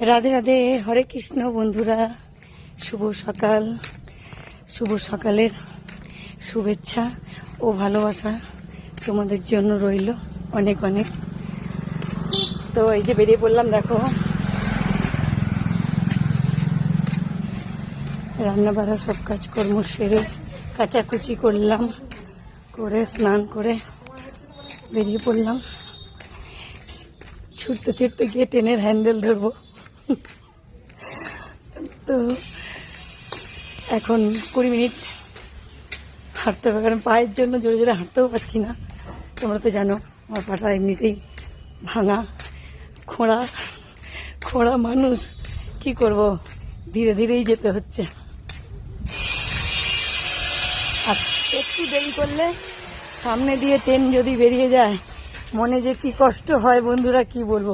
রাধে রাধে, হরে কৃষ্ণ বন্ধুরা, শুভ সকাল, শুভ সকালের শুভেচ্ছা ও ভালোবাসা তোমাদের জন্য রইল অনেক অনেক। তো এই যে বেরিয়ে পড়লাম, দেখো। রান্না বাড়া সব কাজকর্ম সেরে কাচাকুচি করলাম, করে স্নান করে বেরিয়ে পড়লাম। ছুটতে ছুটতে গিয়ে ট্রেনের হ্যান্ডেল ধরবো। তো এখন কুড়ি মিনিট হাঁটতে হবে, কারণ পায়ের জন্য জোরে জোরে হাঁটতেও পারছি না। তোমরা তো জানো, আমার পাটা এমনিতেই ভাঙা, খোঁড়া খোঁড়া মানুষ। কি করব? ধীরে ধীরেই যেতে হচ্ছে। আর একটু দেরি করলে সামনে দিয়ে ট্রেন যদি বেরিয়ে যায়, মনে যে কি কষ্ট হয় বন্ধুরা, কি বলব?